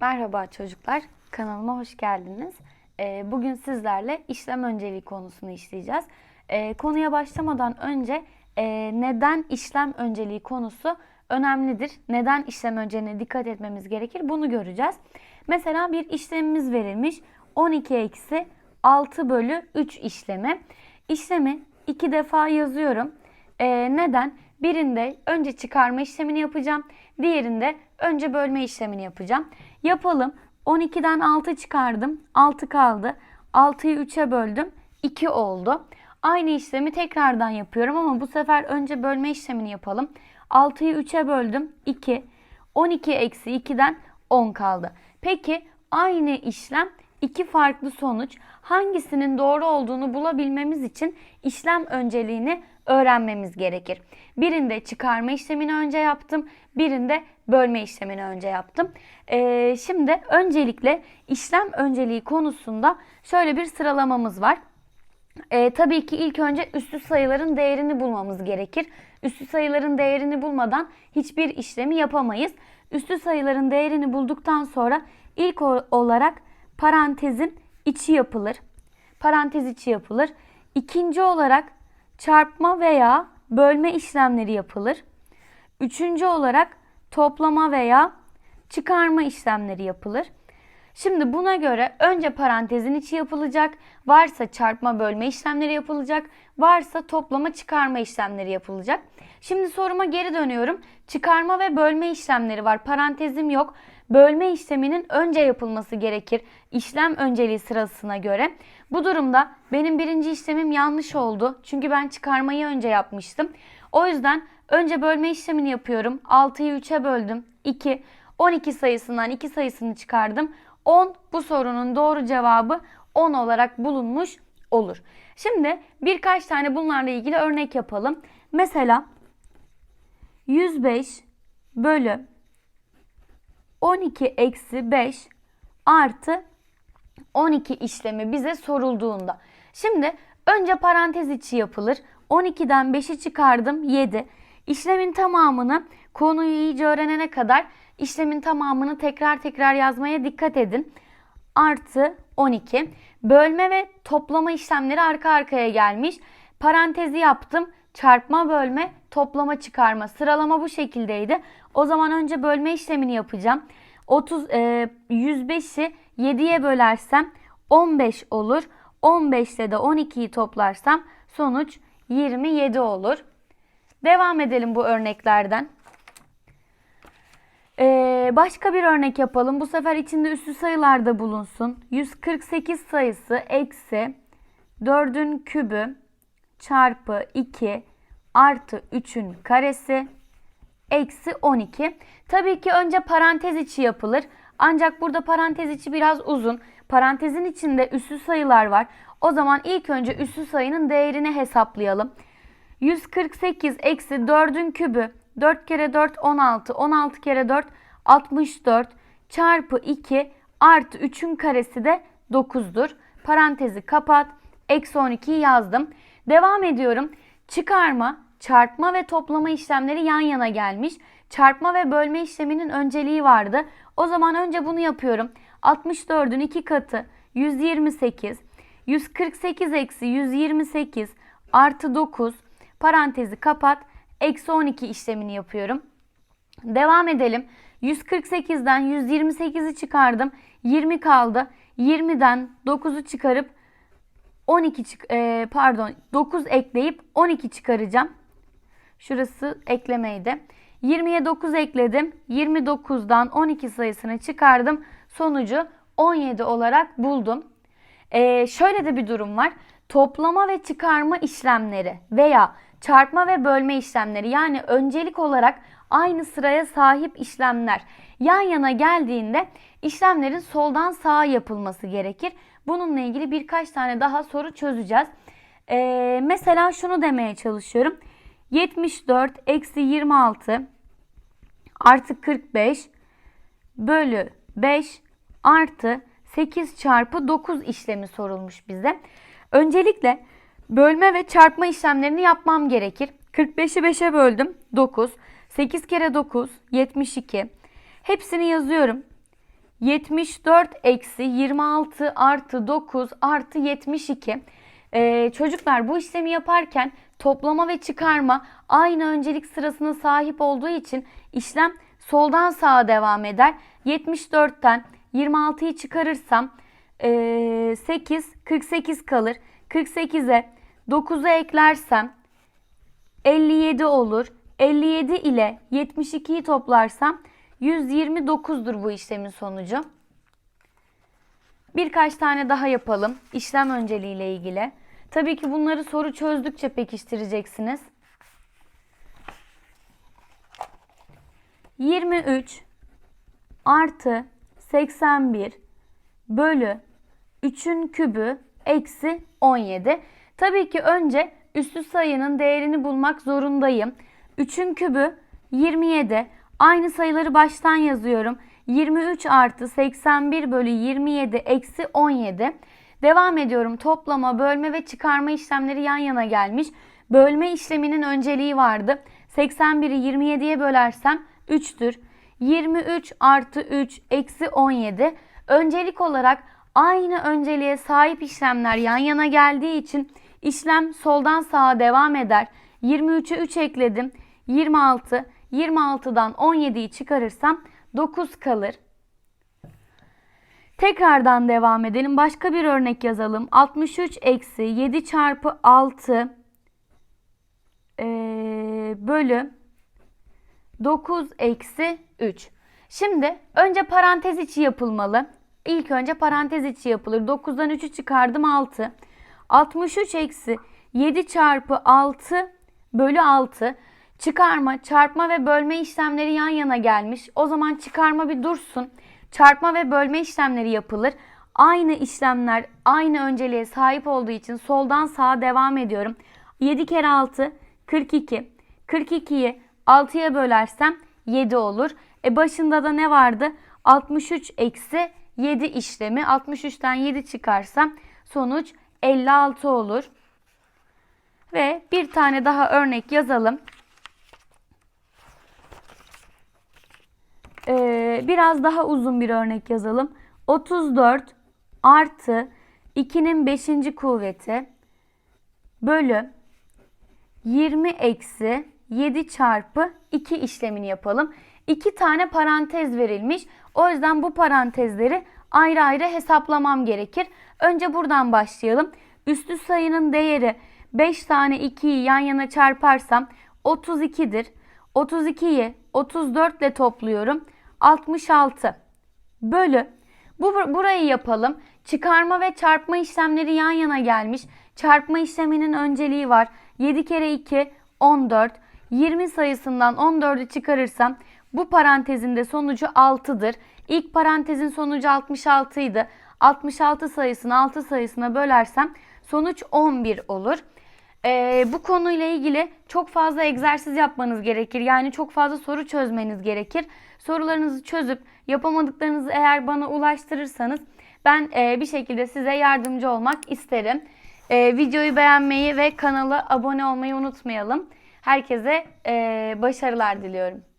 Merhaba çocuklar, kanalıma hoş geldiniz. Ee, Bugün sizlerle işlem önceliği konusunu işleyeceğiz. Ee, Konuya başlamadan önce e, neden işlem önceliği konusu önemlidir? Neden işlem önceliğine dikkat etmemiz gerekir? Bunu göreceğiz. Mesela bir işlemimiz verilmiş. 12 eksi 6 bölü 3 işlemi. İşlemi iki defa yazıyorum. Ee, neden? Birinde önce çıkarma işlemini yapacağım. Diğerinde önce bölme işlemini yapacağım. Yapalım. 12'den 6 çıkardım. 6 kaldı. 6'yı 3'e böldüm. 2 oldu. Aynı işlemi tekrardan yapıyorum ama bu sefer önce bölme işlemini yapalım. 6'yı 3'e böldüm. 2. 12 eksi 2'den 10 kaldı. Peki aynı işlem iki farklı sonuç hangisinin doğru olduğunu bulabilmemiz için işlem önceliğini öğrenmemiz gerekir. Birinde çıkarma işlemini önce yaptım, birinde bölme işlemini önce yaptım. Ee, şimdi öncelikle işlem önceliği konusunda şöyle bir sıralamamız var. Ee, tabii ki ilk önce üstü sayıların değerini bulmamız gerekir. Üstü sayıların değerini bulmadan hiçbir işlemi yapamayız. Üstü sayıların değerini bulduktan sonra ilk olarak parantezin içi yapılır. Parantez içi yapılır. İkinci olarak çarpma veya bölme işlemleri yapılır. Üçüncü olarak toplama veya çıkarma işlemleri yapılır. Şimdi buna göre önce parantezin içi yapılacak, varsa çarpma bölme işlemleri yapılacak, varsa toplama çıkarma işlemleri yapılacak. Şimdi soruma geri dönüyorum. Çıkarma ve bölme işlemleri var. Parantezim yok. Bölme işleminin önce yapılması gerekir. İşlem önceliği sırasına göre. Bu durumda benim birinci işlemim yanlış oldu. Çünkü ben çıkarmayı önce yapmıştım. O yüzden önce bölme işlemini yapıyorum. 6'yı 3'e böldüm. 2. 12 sayısından 2 sayısını çıkardım. 10 bu sorunun doğru cevabı 10 olarak bulunmuş olur. Şimdi birkaç tane bunlarla ilgili örnek yapalım. Mesela 105 bölü 12 eksi 5 artı 12 işlemi bize sorulduğunda. Şimdi önce parantez içi yapılır. 12'den 5'i çıkardım 7. İşlemin tamamını konuyu iyice öğrenene kadar işlemin tamamını tekrar tekrar yazmaya dikkat edin. Artı 12. Bölme ve toplama işlemleri arka arkaya gelmiş. Parantezi yaptım. Çarpma, bölme, toplama, çıkarma. Sıralama bu şekildeydi. O zaman önce bölme işlemini yapacağım. 30 e, 105'i 7'ye bölersem 15 olur. 15 ile de 12'yi toplarsam sonuç 27 olur. Devam edelim bu örneklerden. Ee, başka bir örnek yapalım. Bu sefer içinde üslü sayılar da bulunsun. 148 sayısı eksi 4'ün kübü çarpı 2 artı 3'ün karesi eksi 12. Tabii ki önce parantez içi yapılır. Ancak burada parantez içi biraz uzun. Parantezin içinde üslü sayılar var. O zaman ilk önce üslü sayının değerini hesaplayalım. 148 eksi 4'ün kübü 4 kere 4 16 16 kere 4 64 çarpı 2 artı 3'ün karesi de 9'dur. Parantezi kapat. Eksi 12'yi yazdım. Devam ediyorum. Çıkarma, çarpma ve toplama işlemleri yan yana gelmiş. Çarpma ve bölme işleminin önceliği vardı. O zaman önce bunu yapıyorum. 64'ün 2 katı 128. 148 eksi 128 artı 9 parantezi kapat. Eksi 12 işlemini yapıyorum. Devam edelim. 148'den 128'i çıkardım. 20 kaldı. 20'den 9'u çıkarıp 12 çık e, pardon 9 ekleyip 12 çıkaracağım. Şurası eklemeydi. 20'ye 9 ekledim. 29'dan 12 sayısını çıkardım. Sonucu 17 olarak buldum. Ee, şöyle de bir durum var. Toplama ve çıkarma işlemleri veya çarpma ve bölme işlemleri yani öncelik olarak aynı sıraya sahip işlemler yan yana geldiğinde işlemlerin soldan sağa yapılması gerekir. Bununla ilgili birkaç tane daha soru çözeceğiz. Ee, mesela şunu demeye çalışıyorum. 74 eksi 26 artı 45 bölü 5 artı 8 çarpı 9 işlemi sorulmuş bize. Öncelikle bölme ve çarpma işlemlerini yapmam gerekir. 45'i 5'e böldüm 9. 8 kere 9 72. Hepsini yazıyorum. 74 eksi 26 artı 9 artı 72. Ee, çocuklar bu işlemi yaparken toplama ve çıkarma aynı öncelik sırasına sahip olduğu için işlem soldan sağa devam eder. 74'ten 26'yı çıkarırsam ee, 8, 48 kalır. 48'e 9'u eklersem 57 olur. 57 ile 72'yi toplarsam 129'dur bu işlemin sonucu. Birkaç tane daha yapalım işlem önceliği ile ilgili. Tabii ki bunları soru çözdükçe pekiştireceksiniz. 23 artı 81 bölü 3'ün kübü eksi 17. Tabii ki önce üstü sayının değerini bulmak zorundayım. 3'ün kübü 27. Aynı sayıları baştan yazıyorum. 23 artı 81 bölü 27 eksi 17. Devam ediyorum. Toplama, bölme ve çıkarma işlemleri yan yana gelmiş. Bölme işleminin önceliği vardı. 81'i 27'ye bölersem 3'tür. 23 artı 3 eksi 17. Öncelik olarak aynı önceliğe sahip işlemler yan yana geldiği için işlem soldan sağa devam eder. 23'e 3 ekledim. 26. 26'dan 17'yi çıkarırsam 9 kalır. Tekrardan devam edelim. Başka bir örnek yazalım. 63 eksi 7 çarpı 6 ee, bölü 9 eksi 3. Şimdi önce parantez içi yapılmalı. İlk önce parantez içi yapılır. 9'dan 3'ü çıkardım 6. 63 eksi 7 çarpı 6 bölü 6. Çıkarma, çarpma ve bölme işlemleri yan yana gelmiş. O zaman çıkarma bir dursun. Çarpma ve bölme işlemleri yapılır. Aynı işlemler aynı önceliğe sahip olduğu için soldan sağa devam ediyorum. 7 kere 6 42. 42'yi 6'ya bölersem 7 olur. E başında da ne vardı? 63 eksi 7 işlemi. 63'ten 7 çıkarsam sonuç 56 olur. Ve bir tane daha örnek yazalım. Ee, biraz daha uzun bir örnek yazalım. 34 artı 2'nin 5. kuvveti bölü 20 eksi 7 çarpı 2 işlemini yapalım. 2 tane parantez verilmiş. O yüzden bu parantezleri ayrı ayrı hesaplamam gerekir. Önce buradan başlayalım. Üstü sayının değeri 5 tane 2'yi yan yana çarparsam 32'dir. 32'yi 34 ile topluyorum. 66 bölü. Bu burayı yapalım. Çıkarma ve çarpma işlemleri yan yana gelmiş. Çarpma işleminin önceliği var. 7 kere 2 14. 20 sayısından 14'ü çıkarırsam bu parantezin de sonucu 6'dır. İlk parantezin sonucu 66 idi. 66 sayısını 6 sayısına bölersem sonuç 11 olur. Ee, bu konuyla ilgili çok fazla egzersiz yapmanız gerekir. Yani çok fazla soru çözmeniz gerekir. Sorularınızı çözüp yapamadıklarınızı eğer bana ulaştırırsanız ben e, bir şekilde size yardımcı olmak isterim. E, videoyu beğenmeyi ve kanala abone olmayı unutmayalım. Herkese e, başarılar diliyorum.